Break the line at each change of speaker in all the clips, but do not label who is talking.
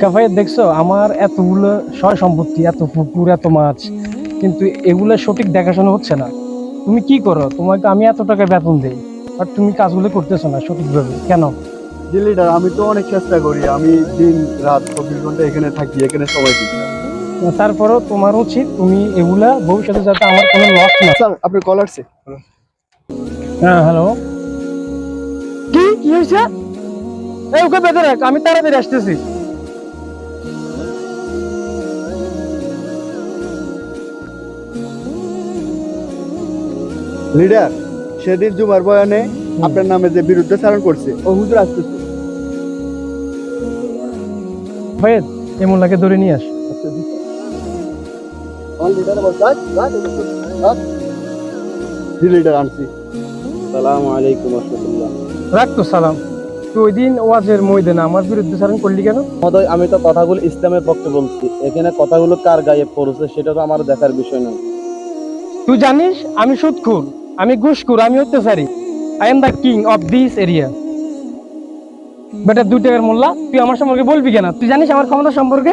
কাফাই দেখছ আমার এতগুলো সয় সম্পত্তি এত পুকুর এত মাছ কিন্তু এগুলো সঠিক দেখাশোনা হচ্ছে না। তুমি কি করো? তোমাকে আমি এত টাকা বেতন দিই আর তুমি কাজগুলো করতেছো না সঠিকভাবে। কেন?
লিডার আমি তো অনেক চেষ্টা করি। আমি দিন রাত চব্বিশ ঘণ্টা এখানে থাকি এখানে সময় দিই
তারপরেও তোমার উচিত তুমি এগুলা ভবিষ্যতে যাতে আমার কোনো লস না
স্যার আপনার কল আসছে।
হ্যাঁ হ্যালো কি? কি হয়েছে? এই ওকে বেঁধে রাখ আমি তাড়াতাড়ি আসতেছি।
লিডার সেদিন জুমার বয়ানে আপনার নামে যে বিরুদ্ধাচারণ করছে ও হুজুর আসতেছে।
ফয়েদ এই মোল্লাকে ধরে নিয়ে আস।
জি লিডার আনছি। সালাম আলাইকুম রহমতুল্লাহ।
রাখ তো সালাম। তুই দিন ওয়াজের ময়দানে আমার বিরুদ্ধে চারণ করলি কেন?
মহোদয় আমি তো কথাগুলো ইসলামের পক্ষে বলছি। এখানে কথাগুলো কার গায়ে পড়েছে সেটা তো আমার দেখার বিষয় নয়।
তুই জানিস আমি সুদখুর আমি ঘুষখুর আমি অত্যাচারী। I am the king of this area বেটা দুই টাকার মোল্লা তুই আমার সম্পর্কে বলবি কেন? তুই জানিস আমার ক্ষমতা সম্পর্কে?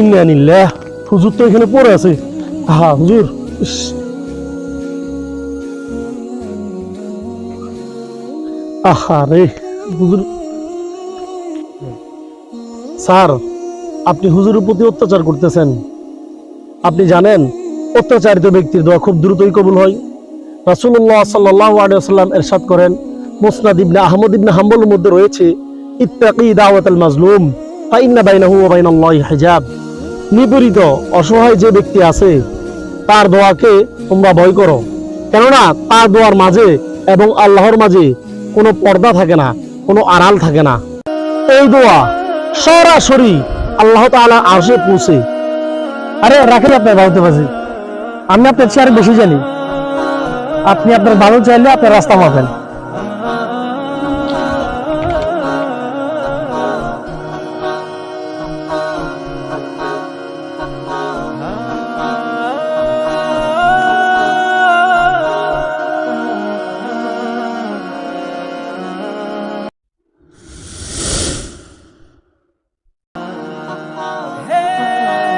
ইন্নানিল্লাহ হুজুর তো এখানে পড়ে আছে। হা হুজুর। আহা রে, হুজুর। স্যার, আপনি হুজুরের প্রতি অত্যাচার করতেছেন। আপনি জানেন, অত্যাচারিত ব্যক্তির দোয়া খুব দ্রুতই কবুল হয়। রাসূলুল্লাহ সাল্লাল্লাহু আলাইহি ওয়াসাল্লাম ইরশাদ করেন, মুসনাদ ইবনে আহমদ ইবনে হাম্বলের মধ্যে রয়েছে, ইত্তাকি দাওয়াতাল মাজলুম, ফাইন্না বাইনাহু ওয়া বাইনাল্লাহি হিজাব। নিপীড়িত, অসহায় যে ব্যক্তি আছে, তার দোয়াকে তোমরা ভয় করো। কেননা তার দোয়ার মাঝে এবং আল্লাহর মাঝে কোনো পর্দা থাকে না, কোনো আড়াল থাকে না। এই দোয়া সরাসরি আল্লাহ তাআলা আসে পৌঁছে।
আরে রাখেন আপনার ভাবতে পারছি আমি আপনার চেয়ারে বেশি জানি। আপনি আপনার ভালো চাইলে আপনার রাস্তা পাবেন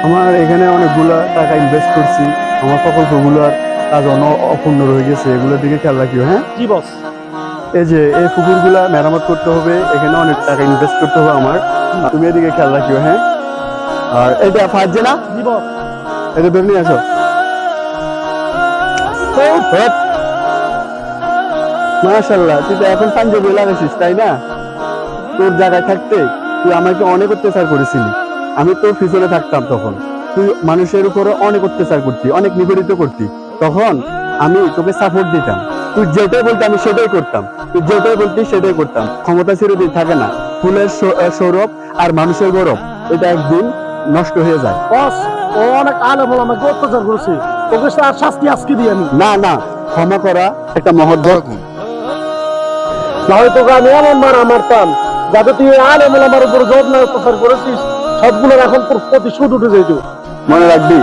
আমার এখানে অনেকগুলো টাকা ইনভেস্ট করছি। আমার প্রকল্পগুলোর কাজ অন অপূর্ণ রয়ে গেছে। এগুলোর দিকে খেয়াল রাখিও হ্যাঁ?
জি বস।
এই যে এই পুকুরগুলা মেরামত করতে হবে। এখানে অনেক টাকা ইনভেস্ট করতে হবে আমার। তুমি এদিকে খেয়াল রাখিও হ্যাঁ? আর এটা ফাঁসছে না?
জি বস।
এটা ধরে নিয়ে আসো। মাশাল্লাহ তুই তো এখন পাঞ্জাবি লাগাইছিস তাই না? তোর জায়গায় থাকতে তুই আমাকে অনেক অত্যাচার করেছিলি। আমি তোর পিছনে থাকতাম তখন। তুই মানুষের উপরে অনেক অত্যাচার করতি অনেক নিপীড়িত করতি। তখন আমি তোকে সাপোর্ট দিতাম। তুই যেটাই বলতি আমি সেটাই করতাম। তুই যেটাই বলতি সেটাই করতাম। ক্ষমতা চিরদিন থাকে না। ফুলের সৌরভ আর মানুষের গৌরব এটা একদিন নষ্ট হয়ে যায়।
বস ও অনেক আলে বলে আমাকে অত্যাচার করেছে। ওকে তার শাস্তি আজকে দিই আমি।
না না ক্ষমা করা একটা মহৎ গুণ।
তাহলে তোকে আমি এমন মারা মারতাম যাতে তুই আলে বলে আমার উপর যত্ন অত্যাচার করেছিস। সবগুলো এখন প্রতিশোধ উঠে যেত
মনে রাখবি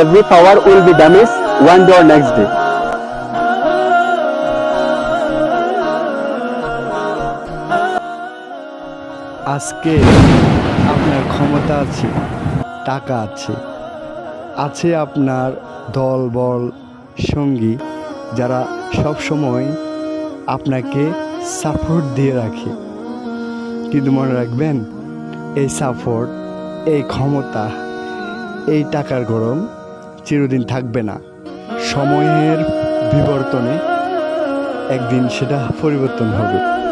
every power will be damage one day or next day
আজকে আপনার ক্ষমতা আছে টাকা আছে। আছে আপনার দল বল সঙ্গী যারা সব সময় আপনাকে সাপোর্ট দিয়ে রাখে। কিন্তু মনে রাখবেন এই সাপোর্ট এই ক্ষমতা এই টাকার গরম চিরদিন থাকবে না। সময়ের বিবর্তনে একদিন সেটা পরিবর্তন হবে।